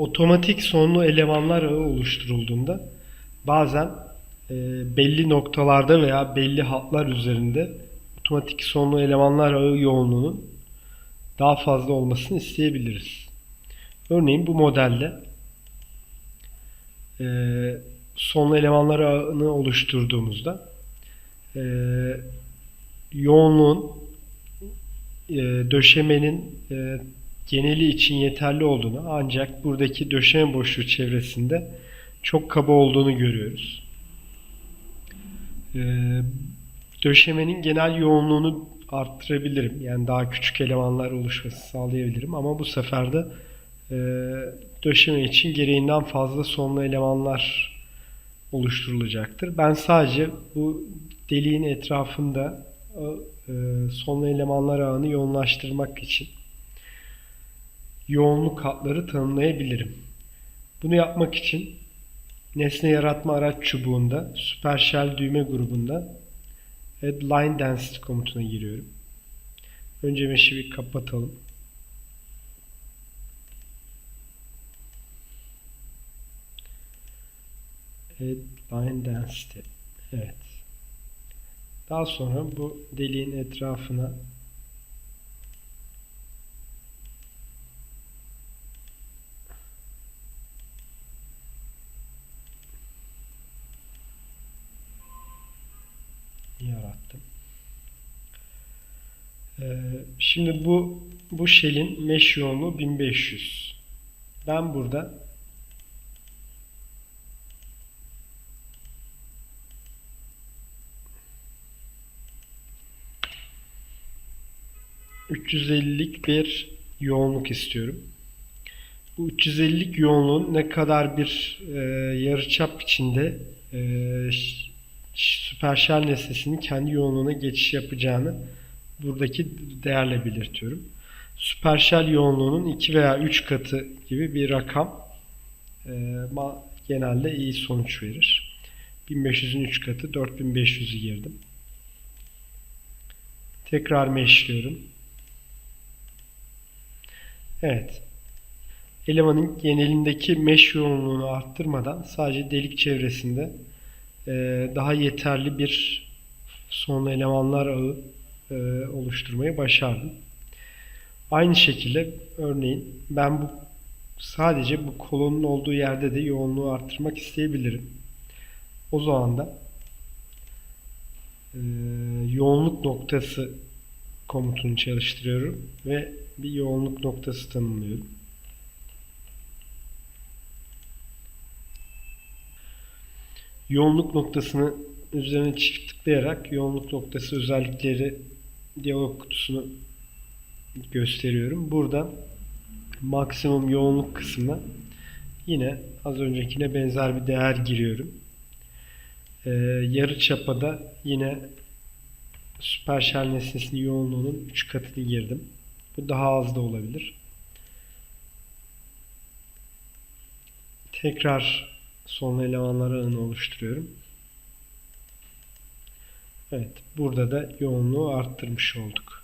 otomatik sonlu elemanlar ağı oluşturulduğunda bazen e, belli noktalarda veya belli hatlar üzerinde otomatik sonlu elemanlar ağı yoğunluğunun daha fazla olmasını isteyebiliriz. Örneğin bu modelde e, sonlu elemanlar ağını oluşturduğumuzda e, yoğunluğun e, döşemenin e, geneli için yeterli olduğunu ancak buradaki döşeme boşluğu çevresinde çok kaba olduğunu görüyoruz. E, döşemenin genel yoğunluğunu arttırabilirim. Yani daha küçük elemanlar oluşması sağlayabilirim ama bu sefer de e, döşeme için gereğinden fazla sonlu elemanlar oluşturulacaktır. Ben sadece bu deliğin etrafında e, sonlu elemanlar ağını yoğunlaştırmak için yoğunluk hatları tanımlayabilirim. Bunu yapmak için nesne yaratma araç çubuğunda Supershell düğme grubunda Add Line Density komutuna giriyorum. Önce meşi bir kapatalım. Add Line Density. Evet. Daha sonra bu deliğin etrafına yarattım. Ee, şimdi bu bu shell'in mesh yoğunluğu 1500. Ben burada ...350'lik bir yoğunluk istiyorum. Bu 350'lik yoğunluğun ne kadar bir e, yarıçap içinde e, süperşel nesnesinin kendi yoğunluğuna geçiş yapacağını buradaki değerle belirtiyorum. Süperşel yoğunluğunun 2 veya 3 katı gibi bir rakam e, genelde iyi sonuç verir. 1500'ün 3 katı 4500'ü girdim. Tekrar meşliyorum. Evet. Elemanın genelindeki mesh yoğunluğunu arttırmadan sadece delik çevresinde daha yeterli bir son elemanlar ağı e, oluşturmayı başardım. Aynı şekilde örneğin ben bu sadece bu kolonun olduğu yerde de yoğunluğu arttırmak isteyebilirim. O zaman da e, yoğunluk noktası komutunu çalıştırıyorum ve bir yoğunluk noktası tanımlıyorum. Yoğunluk noktasını üzerine çift tıklayarak yoğunluk noktası özellikleri diyalog kutusunu gösteriyorum. Buradan maksimum yoğunluk kısmına yine az öncekine benzer bir değer giriyorum. Ee, yarı çapada yine süperşel nesnesinin yoğunluğunun 3 katını girdim. Bu daha az da olabilir. Tekrar son elemanlar ağını oluşturuyorum. Evet, burada da yoğunluğu arttırmış olduk.